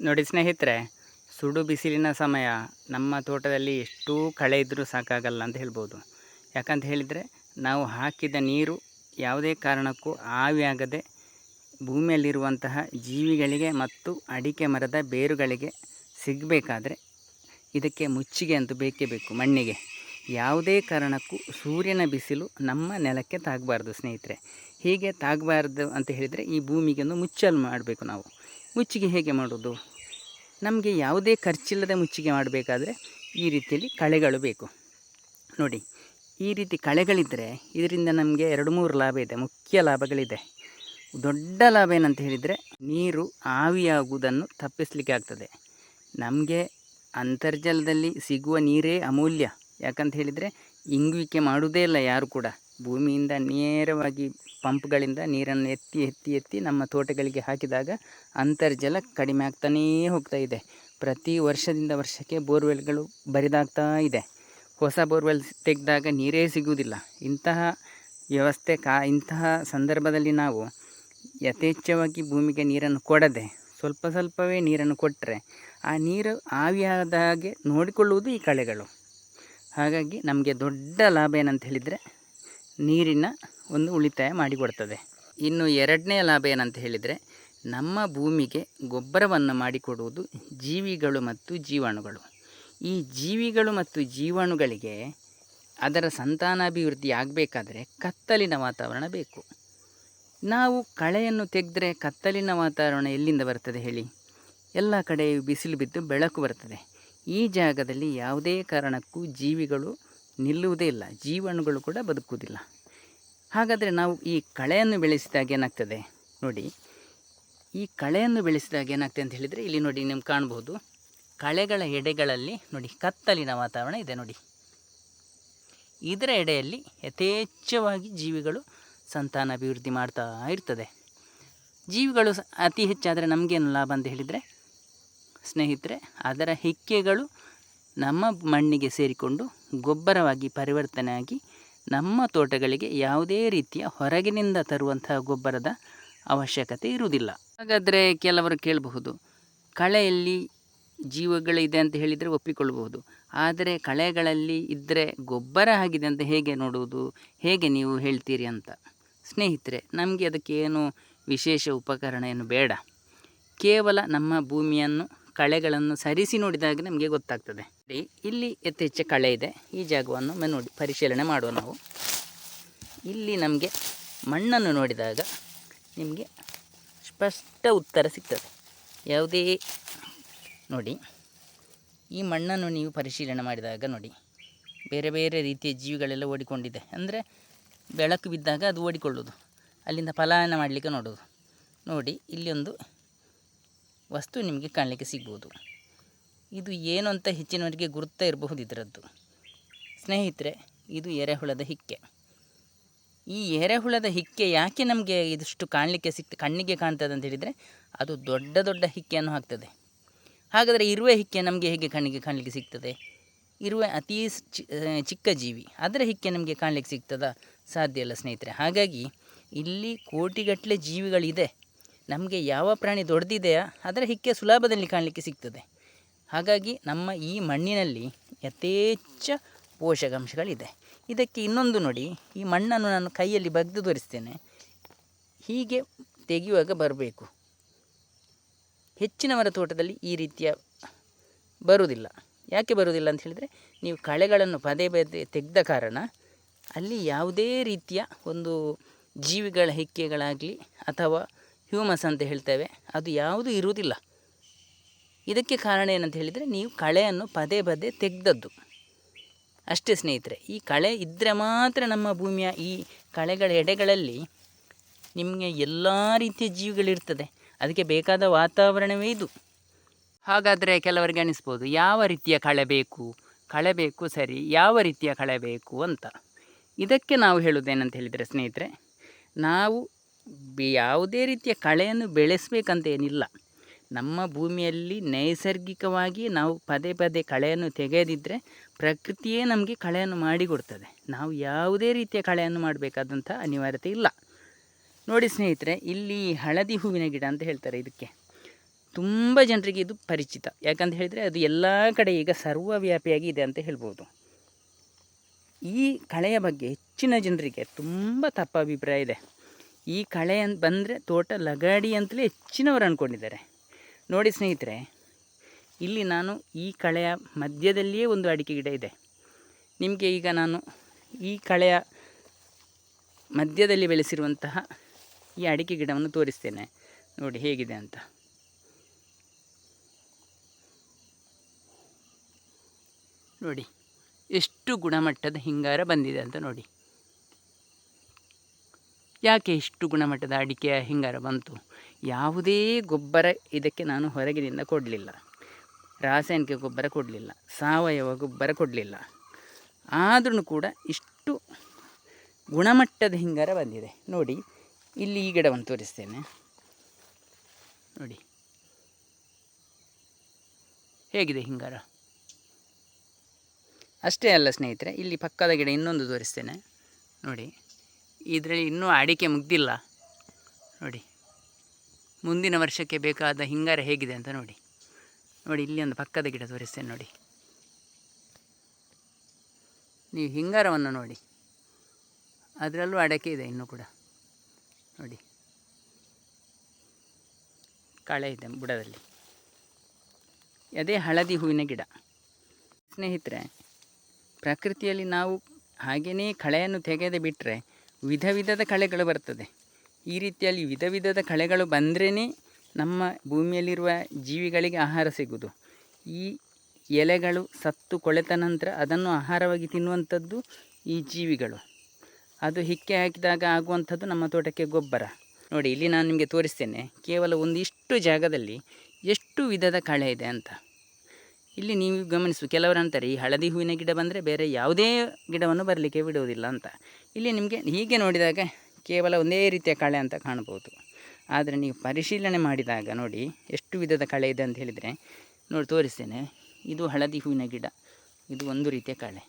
ನೋಡಿ ಸ್ನೇಹಿತರೆ, ಸುಡು ಬಿಸಿಲಿನ ಸಮಯ ನಮ್ಮ ತೋಟದಲ್ಲಿ ಎಷ್ಟೂ ಕಳೆ ಇದ್ದರೂ ಸಾಕಾಗಲ್ಲ ಅಂತ ಹೇಳ್ಬೋದು. ಯಾಕಂತ ಹೇಳಿದರೆ, ನಾವು ಹಾಕಿದ ನೀರು ಯಾವುದೇ ಕಾರಣಕ್ಕೂ ಆವಿಯಾಗದೆ ಭೂಮಿಯಲ್ಲಿರುವಂತಹ ಜೀವಿಗಳಿಗೆ ಮತ್ತು ಅಡಿಕೆ ಮರದ ಬೇರುಗಳಿಗೆ ಸಿಗಬೇಕಾದ್ರೆ ಇದಕ್ಕೆ ಮುಚ್ಚಿಗೆ ಅಂತೂ ಬೇಕೇ ಬೇಕು, ಮಣ್ಣಿಗೆ. ಯಾವುದೇ ಕಾರಣಕ್ಕೂ ಸೂರ್ಯನ ಬಿಸಿಲು ನಮ್ಮ ನೆಲಕ್ಕೆ ತಾಗಬಾರ್ದು ಸ್ನೇಹಿತರೆ. ಹೀಗೆ ತಾಗಬಾರ್ದು ಅಂತ ಹೇಳಿದರೆ, ಈ ಭೂಮಿಗೆ ಒಂದು ಮುಚ್ಚಲು ಮಾಡಬೇಕು ನಾವು. ಮುಚ್ಚಿಗೆ ಹೇಗೆ ಮಾಡೋದು? ನಮಗೆ ಯಾವುದೇ ಖರ್ಚಿಲ್ಲದೆ ಮುಚ್ಚಿಗೆ ಮಾಡಬೇಕಾದ್ರೆ ಈ ರೀತಿಯಲ್ಲಿ ಕಳೆಗಳು ಬೇಕು. ನೋಡಿ, ಈ ರೀತಿ ಕಳೆಗಳಿದ್ದರೆ ಇದರಿಂದ ನಮಗೆ ಎರಡು ಮೂರು ಲಾಭ ಇದೆ, ಮುಖ್ಯ ಲಾಭಗಳಿದೆ. ದೊಡ್ಡ ಲಾಭ ಏನಂತ ಹೇಳಿದರೆ ನೀರು ಆವಿಯಾಗುವುದನ್ನು ತಪ್ಪಿಸಲಿಕ್ಕೆ ಆಗ್ತದೆ. ನಮಗೆ ಅಂತರ್ಜಲದಲ್ಲಿ ಸಿಗುವ ನೀರೇ ಅಮೂಲ್ಯ. ಯಾಕಂತ ಹೇಳಿದರೆ ಇಂಗುವಿಕೆ ಮಾಡುವುದೇ ಇಲ್ಲ ಯಾರು ಕೂಡ. ಭೂಮಿಯಿಂದ ನೇರವಾಗಿ ಪಂಪ್ಗಳಿಂದ ನೀರನ್ನು ಎತ್ತಿ ಎತ್ತಿ ಎತ್ತಿ ನಮ್ಮ ತೋಟಗಳಿಗೆ ಹಾಕಿದಾಗ ಅಂತರ್ಜಲ ಕಡಿಮೆ ಆಗ್ತಾನೇ ಹೋಗ್ತಾ ಇದೆ. ಪ್ರತಿ ವರ್ಷದಿಂದ ವರ್ಷಕ್ಕೆ ಬೋರ್ವೆಲ್ಗಳು ಬರಿದಾಗ್ತಾ ಇದೆ. ಹೊಸ ಬೋರ್ವೆಲ್ ತೆಗೆದಾಗ ನೀರೇ ಸಿಗುವುದಿಲ್ಲ. ಇಂತಹ ವ್ಯವಸ್ಥೆ ಕಾ, ಇಂತಹ ಸಂದರ್ಭದಲ್ಲಿ ನಾವು ಯಥೇಚ್ಛವಾಗಿ ಭೂಮಿಗೆ ನೀರನ್ನು ಕೊಡದೆ, ಸ್ವಲ್ಪ ಸ್ವಲ್ಪವೇ ನೀರನ್ನು ಕೊಟ್ಟರೆ ಆ ನೀರು ಆವಿಯಾದ ಹಾಗೆ ನೋಡಿಕೊಳ್ಳುವುದು ಈ ಕಳೆಗಳು. ಹಾಗಾಗಿ ನಮಗೆ ದೊಡ್ಡ ಲಾಭ ಏನಂತ ಹೇಳಿದರೆ ನೀರಿನ ಒಂದು ಉಳಿತಾಯ ಮಾಡಿಕೊಡ್ತದೆ. ಇನ್ನು ಎರಡನೇ ಲಾಭ ಏನಂತ ಹೇಳಿದರೆ, ನಮ್ಮ ಭೂಮಿಗೆ ಗೊಬ್ಬರವನ್ನು ಮಾಡಿಕೊಡುವುದು ಜೀವಿಗಳು ಮತ್ತು ಜೀವಾಣುಗಳು. ಈ ಜೀವಿಗಳು ಮತ್ತು ಜೀವಾಣುಗಳಿಗೆ ಅದರ ಸಂತಾನಾಭಿವೃದ್ಧಿ ಆಗಬೇಕಾದ್ರೆ ಕತ್ತಲಿನ ವಾತಾವರಣ ಬೇಕು. ನಾವು ಕಳೆಯನ್ನು ತೆಗೆದ್ರೆ ಕತ್ತಲಿನ ವಾತಾವರಣ ಎಲ್ಲಿಂದ ಬರ್ತದೆ ಹೇಳಿ? ಎಲ್ಲ ಕಡೆ ಬಿಸಿಲು ಬಿದ್ದು ಬೆಳಕು ಬರ್ತದೆ. ಈ ಜಾಗದಲ್ಲಿ ಯಾವುದೇ ಕಾರಣಕ್ಕೂ ಜೀವಿಗಳು ನಿಲ್ಲುವುದೇ ಇಲ್ಲ, ಜೀವಾಣುಗಳು ಕೂಡ ಬದುಕುವುದಿಲ್ಲ. ಹಾಗಾದರೆ ನಾವು ಈ ಕಳೆಯನ್ನು ಬೆಳೆಸಿದಾಗ ಏನಾಗ್ತದೆ? ನೋಡಿ, ಈ ಕಳೆಯನ್ನು ಬೆಳೆಸಿದಾಗ ಏನಾಗ್ತದೆ ಅಂತ ಹೇಳಿದರೆ ಇಲ್ಲಿ ನೋಡಿ ನಿಮ್ಗೆ ಕಾಣ್ಬೋದು, ಕಳೆಗಳ ಎಡೆಗಳಲ್ಲಿ ನೋಡಿ ಕತ್ತಲಿನ ವಾತಾವರಣ ಇದೆ ನೋಡಿ. ಇದರ ಎಡೆಯಲ್ಲಿ ಯಥೇಚ್ಛವಾಗಿ ಜೀವಿಗಳು ಸಂತಾನ ಅಭಿವೃದ್ಧಿ ಮಾಡ್ತಾ ಇರ್ತದೆ. ಜೀವಿಗಳು ಅತಿ ಹೆಚ್ಚಾದರೆ ನಮಗೇನು ಲಾಭ ಅಂತ ಹೇಳಿದರೆ, ಸ್ನೇಹಿತರೆ, ಅದರ ಹಿಕ್ಕೆಗಳು ನಮ್ಮ ಮಣ್ಣಿಗೆ ಸೇರಿಕೊಂಡು ಗೊಬ್ಬರವಾಗಿ ಪರಿವರ್ತನೆಯಾಗಿ ನಮ್ಮ ತೋಟಗಳಿಗೆ ಯಾವುದೇ ರೀತಿಯ ಹೊರಗಿನಿಂದ ತರುವಂತಹ ಗೊಬ್ಬರದ ಅವಶ್ಯಕತೆ ಇರುವುದಿಲ್ಲ. ಹಾಗಾದರೆ ಕೆಲವರು ಕೇಳಬಹುದು, ಕಳೆಯಲ್ಲಿ ಜೀವಗಳಿದೆ ಅಂತ ಹೇಳಿದರೆ ಒಪ್ಪಿಕೊಳ್ಳಬಹುದು, ಆದರೆ ಕಳೆಗಳಲ್ಲಿ ಇದ್ದರೆ ಗೊಬ್ಬರ ಆಗಿದೆ ಅಂತ ಹೇಗೆ ನೋಡುವುದು, ಹೇಗೆ ನೀವು ಹೇಳ್ತೀರಿ ಅಂತ. ಸ್ನೇಹಿತರೆ, ನಮಗೆ ಅದಕ್ಕೆ ಏನು ವಿಶೇಷ ಉಪಕರಣ ಏನು ಬೇಡ. ಕೇವಲ ನಮ್ಮ ಭೂಮಿಯನ್ನು ಕಳೆಗಳನ್ನು ಸರಿಸಿ ನೋಡಿದಾಗ ನಮಗೆ ಗೊತ್ತಾಗ್ತದೆ. ಇಲ್ಲಿ ಯಥೇಚ್ಛ ಕಳೆ ಇದೆ. ಈ ಜಾಗವನ್ನು ಮೆ ನೋಡಿ, ಪರಿಶೀಲನೆ ಮಾಡುವ ನಾವು. ಇಲ್ಲಿ ನಮಗೆ ಮಣ್ಣನ್ನು ನೋಡಿದಾಗ ನಿಮಗೆ ಸ್ಪಷ್ಟ ಉತ್ತರ ಸಿಗ್ತದೆ. ಯಾವುದೇ, ನೋಡಿ, ಈ ಮಣ್ಣನ್ನು ನೀವು ಪರಿಶೀಲನೆ ಮಾಡಿದಾಗ ನೋಡಿ, ಬೇರೆ ಬೇರೆ ರೀತಿಯ ಜೀವಿಗಳೆಲ್ಲ ಓಡಿಕೊಂಡಿದೆ. ಅಂದರೆ ಬೆಳಕು ಬಿದ್ದಾಗ ಅದು ಓಡಿಕೊಳ್ಳೋದು ಅಲ್ಲಿಂದ ಫಲಾಯನ ಮಾಡಲಿಕ್ಕೆ ನೋಡೋದು ನೋಡಿ, ಇಲ್ಲಿ ಒಂದು ವಸ್ತು ನಿಮಗೆ ಕಾಣಲಿಕ್ಕೆ ಸಿಗ್ಬೋದು. ಇದು ಏನು ಅಂತ ಹೆಚ್ಚಿನವರಿಗೆ ಗುರುತ ಇರಬಹುದು ಇದರದ್ದು. ಸ್ನೇಹಿತರೆ, ಇದು ಎರೆಹುಳದ ಹಿಕ್ಕೆ. ಈ ಎರೆಹುಳದ ಹಿಕ್ಕೆ ಯಾಕೆ ನಮಗೆ ಇದಿಷ್ಟು ಕಾಣಲಿಕ್ಕೆ ಸಿಕ್ತ, ಕಣ್ಣಿಗೆ ಕಾಣ್ತದೆ ಅಂತ ಹೇಳಿದರೆ, ಅದು ದೊಡ್ಡ ದೊಡ್ಡ ಹಿಕ್ಕೆಯನ್ನು ಹಾಕ್ತದೆ. ಹಾಗಾದರೆ ಇರುವೆ ಹಿಕ್ಕೆ ನಮಗೆ ಹೇಗೆ ಕಣ್ಣಿಗೆ ಕಾಣಲಿಕ್ಕೆ ಸಿಗ್ತದೆ? ಇರುವೆ ಅತೀ ಚಿಕ್ಕ ಜೀವಿ, ಅದರ ಹಿಕ್ಕೆ ನಮಗೆ ಕಾಣಲಿಕ್ಕೆ ಸಿಗ್ತದ? ಸಾಧ್ಯ ಇಲ್ಲ ಸ್ನೇಹಿತರೆ. ಹಾಗಾಗಿ ಇಲ್ಲಿ ಕೋಟಿಗಟ್ಟಲೆ ಜೀವಿಗಳಿದೆ. ನಮಗೆ ಯಾವ ಪ್ರಾಣಿ ದೊಡ್ಡದಿದೆಯಾ ಅದರ ಹಿಕ್ಕೆ ಸುಲಭದಲ್ಲಿ ಕಾಣಲಿಕ್ಕೆ ಸಿಗ್ತದೆ. ಹಾಗಾಗಿ ನಮ್ಮ ಈ ಮಣ್ಣಿನಲ್ಲಿ ಯಥೇಚ್ಛ ಪೋಷಕಾಂಶಗಳಿದೆ. ಇದಕ್ಕೆ ಇನ್ನೊಂದು ನೋಡಿ, ಈ ಮಣ್ಣನ್ನು ನಾನು ಕೈಯಲ್ಲಿ ಬಗ್ದು ತೋರಿಸ್ತೇನೆ ಹೀಗೆ ತೆಗೆಯುವಾಗ ಬರಬೇಕು. ಹೆಚ್ಚಿನವರ ತೋಟದಲ್ಲಿ ಈ ರೀತಿಯ ಬರುವುದಿಲ್ಲ. ಯಾಕೆ ಬರುವುದಿಲ್ಲ ಅಂತ ಹೇಳಿದರೆ, ನೀವು ಕಳೆಗಳನ್ನು ಪದೇ ಪದೇ ತೆಗೆದ ಕಾರಣ ಅಲ್ಲಿ ಯಾವುದೇ ರೀತಿಯ ಒಂದು ಜೀವಿಗಳ ಹಿಕ್ಕೆಗಳಾಗಲಿ ಅಥವಾ ಹ್ಯೂಮಸ್ ಅಂತ ಹೇಳ್ತೇವೆ, ಅದು ಯಾವುದೂ ಇರುವುದಿಲ್ಲ. ಇದಕ್ಕೆ ಕಾರಣ ಏನಂತ ಹೇಳಿದರೆ, ನೀವು ಕಳೆಯನ್ನು ಪದೇ ಪದೇ ತೆಗೆದದ್ದು. ಅಷ್ಟೇ ಸ್ನೇಹಿತರೆ, ಈ ಕಳೆ ಇದ್ದರೆ ಮಾತ್ರ ನಮ್ಮ ಭೂಮಿಯ ಈ ಕಳೆಗಳ ಎಡೆಗಳಲ್ಲಿ ನಿಮಗೆ ಎಲ್ಲ ರೀತಿಯ ಜೀವಿಗಳಿರ್ತದೆ. ಅದಕ್ಕೆ ಬೇಕಾದ ವಾತಾವರಣವೇ ಇದು. ಹಾಗಾದರೆ ಕೆಲವರಿಗೆ ಅನಿಸ್ಬೋದು, ಯಾವ ರೀತಿಯ ಕಳೆ ಬೇಕು ಕಳೆ ಬೇಕು ಸರಿ, ಯಾವ ರೀತಿಯ ಕಳೆ ಬೇಕು ಅಂತ. ಇದಕ್ಕೆ ನಾವು ಹೇಳುವುದೇನಂತ ಹೇಳಿದರೆ ಸ್ನೇಹಿತರೆ, ನಾವು ಯಾವುದೇ ರೀತಿಯ ಕಳೆಯನ್ನು ಬೆಳೆಸಬೇಕಂತ ಏನಿಲ್ಲ ನಮ್ಮ ಭೂಮಿಯಲ್ಲಿ ನೈಸರ್ಗಿಕವಾಗಿ ನಾವು ಪದೇ ಪದೇ ಕಳೆಯನ್ನು ತೆಗೆಯದಿದ್ದರೆ ಪ್ರಕೃತಿಯೇ ನಮಗೆ ಕಳೆಯನ್ನು ಮಾಡಿಕೊಡ್ತದೆ. ನಾವು ಯಾವುದೇ ರೀತಿಯ ಕಳೆಯನ್ನು ಮಾಡಬೇಕಾದಂಥ ಅನಿವಾರ್ಯತೆ ಇಲ್ಲ. ನೋಡಿ ಸ್ನೇಹಿತರೆ, ಇಲ್ಲಿ ಹಳದಿ ಹೂವಿನ ಗಿಡ ಅಂತ ಹೇಳ್ತಾರೆ ಇದಕ್ಕೆ. ತುಂಬ ಜನರಿಗೆ ಇದು ಪರಿಚಿತ. ಯಾಕಂತ ಹೇಳಿದರೆ ಅದು ಎಲ್ಲ ಕಡೆ ಈಗ ಸರ್ವವ್ಯಾಪಿಯಾಗಿ ಇದೆ ಅಂತ ಹೇಳ್ಬೋದು. ಈ ಕಳೆಯ ಬಗ್ಗೆ ಹೆಚ್ಚಿನ ಜನರಿಗೆ ತುಂಬ ತಪ್ಪ ಅಭಿಪ್ರಾಯ ಇದೆ. ಈ ಕಳೆ ಅಂತ ಬಂದರೆ ತೋಟ ಲಗಾಡಿ ಅಂತಲೇ ಹೆಚ್ಚಿನವರು ಅಂದ್ಕೊಂಡಿದ್ದಾರೆ ನೋಡಿ ಸ್ನೇಹಿತರೆ, ಇಲ್ಲಿ ನಾನು ಈ ಕಳೆಯ ಮಧ್ಯದಲ್ಲಿಯೇ ಒಂದು ಅಡಿಕೆ ಗಿಡ ಇದೆ. ನಿಮಗೆ ಈಗ ನಾನು ಈ ಕಳೆಯ ಮಧ್ಯದಲ್ಲಿ ಬೆಳೆಸಿರುವಂತಹ ಈ ಅಡಿಕೆ ಗಿಡವನ್ನು ತೋರಿಸ್ತೇನೆ. ನೋಡಿ ಹೇಗಿದೆ ಅಂತ. ನೋಡಿ, ಎಷ್ಟು ಗುಣಮಟ್ಟದ ಹಿಂಗಾರ ಬಂದಿದೆ ಅಂತ ನೋಡಿ. ಯಾಕೆ ಇಷ್ಟು ಗುಣಮಟ್ಟದ ಅಡಿಕೆಯ ಹಿಂಗಾರ ಬಂತು? ಯಾವುದೇ ಗೊಬ್ಬರ ಇದಕ್ಕೆ ನಾನು ಹೊರಗಿನಿಂದ ಕೊಡಲಿಲ್ಲ. ರಾಸಾಯನಿಕ ಗೊಬ್ಬರ ಕೊಡಲಿಲ್ಲ. ಸಾವಯವ ಗೊಬ್ಬರ ಕೊಡಲಿಲ್ಲ. ಆದ್ರೂ ಕೂಡ ಇಷ್ಟು ಗುಣಮಟ್ಟದ ಹಿಂಗಾರ ಬಂದಿದೆ. ನೋಡಿ, ಇಲ್ಲಿ ಈ ಗಿಡವನ್ನು ತೋರಿಸ್ತೇನೆ. ನೋಡಿ. ಹೇಗಿದೆ ಹಿಂಗಾರ? ಅಷ್ಟೇ ಅಲ್ಲ ಸ್ನೇಹಿತರೆ, ಇಲ್ಲಿ ಪಕ್ಕದ ಗಿಡ ಇನ್ನೊಂದು ತೋರಿಸ್ತೇನೆ. ನೋಡಿ. ಇದರಲ್ಲಿ ಇನ್ನೂ ಅಡಿಕೆ ಮುಗ್ದಿಲ್ಲ. ನೋಡಿ. ಮುಂದಿನ ವರ್ಷಕ್ಕೆ ಬೇಕಾದ ಹಿಂಗಾರ ಹೇಗಿದೆ ಅಂತ ನೋಡಿ. ನೋಡಿ, ಇಲ್ಲಿ ಒಂದು ಪಕ್ಕದ ಗಿಡ ತೋರಿಸ್ತೇನೆ ನೋಡಿ. ನೀವು ಹಿಂಗಾರವನ್ನು ನೋಡಿ. ಅದರಲ್ಲೂ ಅಡಕೆ ಇದೆ ಇನ್ನೂ ಕೂಡ. ನೋಡಿ. ಕಳೆ ಇದೆ ಬುಡದಲ್ಲಿ. ಅದೇ ಹಳದಿ ಹೂವಿನ ಗಿಡ. ಸ್ನೇಹಿತರೆ, ಪ್ರಕೃತಿಯಲ್ಲಿ ನಾವು ಹಾಗೆಯೇ ಕಳೆಯನ್ನು ತೆಗೆದು ಬಿಟ್ಟರೆ ವಿಧ ವಿಧದ ಕಳೆಗಳು ಬರ್ತದೆ. ಈ ರೀತಿಯಲ್ಲಿ ವಿಧ ವಿಧದ ಕಳೆಗಳು ಬಂದ್ರೇ ನಮ್ಮ ಭೂಮಿಯಲ್ಲಿರುವ ಜೀವಿಗಳಿಗೆ ಆಹಾರ ಸಿಗುವುದು. ಈ ಎಲೆಗಳು ಸತ್ತು ಕೊಳೆತ ನಂತರ ಅದನ್ನು ಆಹಾರವಾಗಿ ತಿನ್ನುವಂಥದ್ದು ಈ ಜೀವಿಗಳು. ಅದು ಹಿಕ್ಕೆ ಹಾಕಿದಾಗ ಆಗುವಂಥದ್ದು ನಮ್ಮ ತೋಟಕ್ಕೆ ಗೊಬ್ಬರ. ನೋಡಿ, ಇಲ್ಲಿ ನಾನು ನಿಮಗೆ ತೋರಿಸ್ತೇನೆ. ಕೇವಲ ಒಂದಿಷ್ಟು ಜಾಗದಲ್ಲಿ ಎಷ್ಟು ವಿಧದ ಕಳೆ ಇದೆ ಅಂತ. ಇಲ್ಲಿ ನೀವು ಗಮನಿಸು ಕೆಲವರು ಅಂತಾರೆ ಈ ಹಳದಿ ಹೂವಿನ ಗಿಡ ಬಂದರೆ ಬೇರೆ ಯಾವುದೇ ಗಿಡವನ್ನು ಬರಲಿಕ್ಕೆ ಬಿಡುವುದಿಲ್ಲ ಅಂತ. ಇಲ್ಲಿ ನಿಮಗೆ ಹೀಗೆ ನೋಡಿದಾಗ ಕೇವಲ ಒಂದೇ ರೀತಿಯ ಕಳೆ ಅಂತ ಕಾಣ್ಬೋದು ಆದರೆ ನೀವು ಪರಿಶೀಲನೆ ಮಾಡಿದಾಗ ನೋಡಿ ಎಷ್ಟು ವಿಧದ ಕಳೆ ಇದೆ ಅಂತ ಹೇಳಿದರೆ, ನೋಡಿ ತೋರಿಸ್ತೇನೆ. ಇದು ಹಳದಿ ಹೂವಿನ ಗಿಡ, ಇದು ಒಂದು ರೀತಿಯ ಕಳೆ.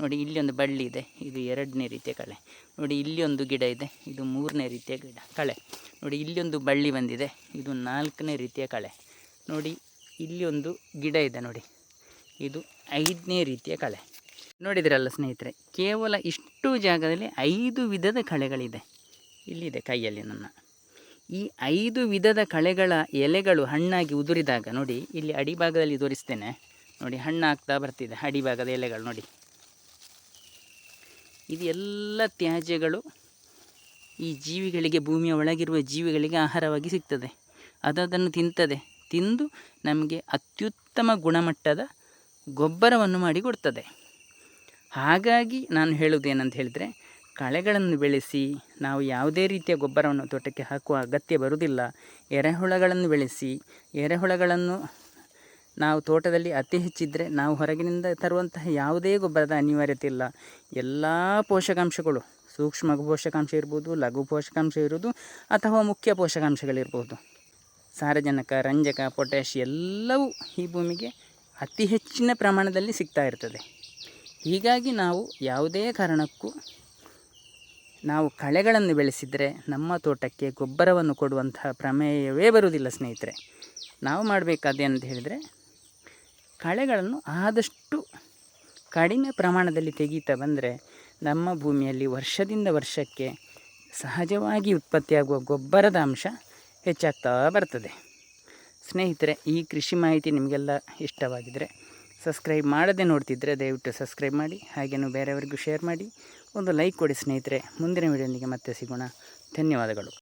ನೋಡಿ, ಇಲ್ಲಿ ಒಂದು ಬಳ್ಳಿ ಇದೆ, ಇದು ಎರಡನೇ ರೀತಿಯ ಕಳೆ. ನೋಡಿ, ಇಲ್ಲಿ ಒಂದು ಗಿಡ ಇದೆ, ಇದು ಮೂರನೇ ರೀತಿಯ ಗಿಡ, ಕಳೆ. ನೋಡಿ, ಇಲ್ಲಿ ಒಂದು ಬಳ್ಳಿ ಬಂದಿದೆ, ಇದು ನಾಲ್ಕನೇ ರೀತಿಯ ಕಳೆ. ನೋಡಿ ಇಲ್ಲಿ ಒಂದು ಗಿಡ ಇದೆ ನೋಡಿ. ಇದು ಐದನೇ ರೀತಿಯ ಕಳೆ. ನೋಡಿದಿರಲ್ಲ ಸ್ನೇಹಿತರೆ, ಕೇವಲ ಇಷ್ಟು ಜಾಗದಲ್ಲಿ ಐದು ವಿಧದ ಕಳೆಗಳಿದೆ. ಇಲ್ಲಿದೆ ಕೈಯಲ್ಲಿ ನನ್ನ. ಈ ಐದು ವಿಧದ ಕಳೆಗಳ ಎಲೆಗಳು ಹಣ್ಣಾಗಿ ಉದುರಿದಾಗ ನೋಡಿ, ಇಲ್ಲಿ ಅಡಿಭಾಗದಲ್ಲಿ ತೋರಿಸ್ತೇನೆ. ನೋಡಿ ಹಣ್ಣಾಗ್ತಾ ಬರ್ತಿದೆ ಅಡಿಭಾಗದ ಎಲೆಗಳು ನೋಡಿ. ಇದು ಎಲ್ಲ ತ್ಯಾಜ್ಯಗಳು ಈ ಜೀವಿಗಳಿಗೆ, ಭೂಮಿಯ ಒಳಗಿರುವ ಜೀವಿಗಳಿಗೆ ಆಹಾರವಾಗಿ ಸಿಗ್ತದೆ. ಅದು ಅದನ್ನು ತಿಂತದೆ. ತಿಂದು ನಮಗೆ ಅತ್ಯುತ್ತಮ ಗುಣಮಟ್ಟದ ಗೊಬ್ಬರವನ್ನು ಮಾಡಿ ಕೊಡ್ತದೆ. ಹಾಗಾಗಿ ನಾನು ಹೇಳುವುದೇನಂತ ಹೇಳಿದರೆ, ಕಳೆಗಳನ್ನು ಬೆಳೆಸಿ, ನಾವು ಯಾವುದೇ ರೀತಿಯ ಗೊಬ್ಬರವನ್ನು ತೋಟಕ್ಕೆ ಹಾಕುವ ಅಗತ್ಯ ಬರುವುದಿಲ್ಲ. ಎರೆಹುಳಗಳನ್ನು ಬೆಳೆಸಿ, ಎರೆಹುಳಗಳನ್ನು ನಾವು ತೋಟದಲ್ಲಿ ಅತಿ ಹೆಚ್ಚಿದ್ದರೆ ನಾವು ಹೊರಗಿನಿಂದ ತರುವಂತಹ ಯಾವುದೇ ಗೊಬ್ಬರದ ಅನಿವಾರ್ಯತೆ ಇಲ್ಲ. ಎಲ್ಲ ಪೋಷಕಾಂಶಗಳು, ಸೂಕ್ಷ್ಮ ಪೋಷಕಾಂಶ ಇರ್ಬೋದು, ಲಘು ಪೋಷಕಾಂಶ ಇರುವುದು, ಅಥವಾ ಮುಖ್ಯ ಪೋಷಕಾಂಶಗಳಿರ್ಬೋದು. ಸಾರಜನಕ, ರಂಜಕ, ಪೊಟ್ಯಾಶ್ ಎಲ್ಲವೂ ಈ ಭೂಮಿಗೆ ಅತಿ ಹೆಚ್ಚಿನ ಪ್ರಮಾಣದಲ್ಲಿ ಸಿಗ್ತಾ ಇರ್ತದೆ. ಹೀಗಾಗಿ ನಾವು ಯಾವುದೇ ಕಾರಣಕ್ಕೂ ನಾವು ಕಳೆಗಳನ್ನು ಬೆಳೆಸಿದರೆ, ನಮ್ಮ ತೋಟಕ್ಕೆ ಗೊಬ್ಬರವನ್ನು ಕೊಡುವಂತಹ ಪ್ರಮೇಯವೇ ಬರುವುದಿಲ್ಲ ಸ್ನೇಹಿತರೆ. ನಾವು ಮಾಡಬೇಕಾದೇನಂತ ಹೇಳಿದರೆ, ಕಳೆಗಳನ್ನು ಆದಷ್ಟು ಕಡಿಮೆ ಪ್ರಮಾಣದಲ್ಲಿ ತೆಗೀತಾ ಬಂದರೆ, ನಮ್ಮ ಭೂಮಿಯಲ್ಲಿ ವರ್ಷದಿಂದ ವರ್ಷಕ್ಕೆ ಸಹಜವಾಗಿ ಉತ್ಪತ್ತಿಯಾಗುವ ಗೊಬ್ಬರದ ಅಂಶ ಹೆಚ್ಚಾಗ್ತಾ ಬರ್ತದೆ. ಸ್ನೇಹಿತರೆ, ಈ ಕೃಷಿ ಮಾಹಿತಿ ನಿಮಗೆಲ್ಲ ಇಷ್ಟವಾಗಿದ್ದರೆ ಸಬ್ಸ್ಕ್ರೈಬ್ ಮಾಡದೆ ನೋಡ್ತಿದ್ದರೆ ದಯವಿಟ್ಟು ಸಬ್ಸ್ಕ್ರೈಬ್ ಮಾಡಿ ಹಾಗೆಯೂ ಬೇರೆಯವರಿಗೂ ಶೇರ್ ಮಾಡಿ. ಒಂದು ಲೈಕ್ ಕೊಡಿ ಸ್ನೇಹಿತರೆ. ಮುಂದಿನ ವಿಡಿಯೋನಿಗೆ ಮತ್ತೆ ಸಿಗೋಣ. ಧನ್ಯವಾದಗಳು.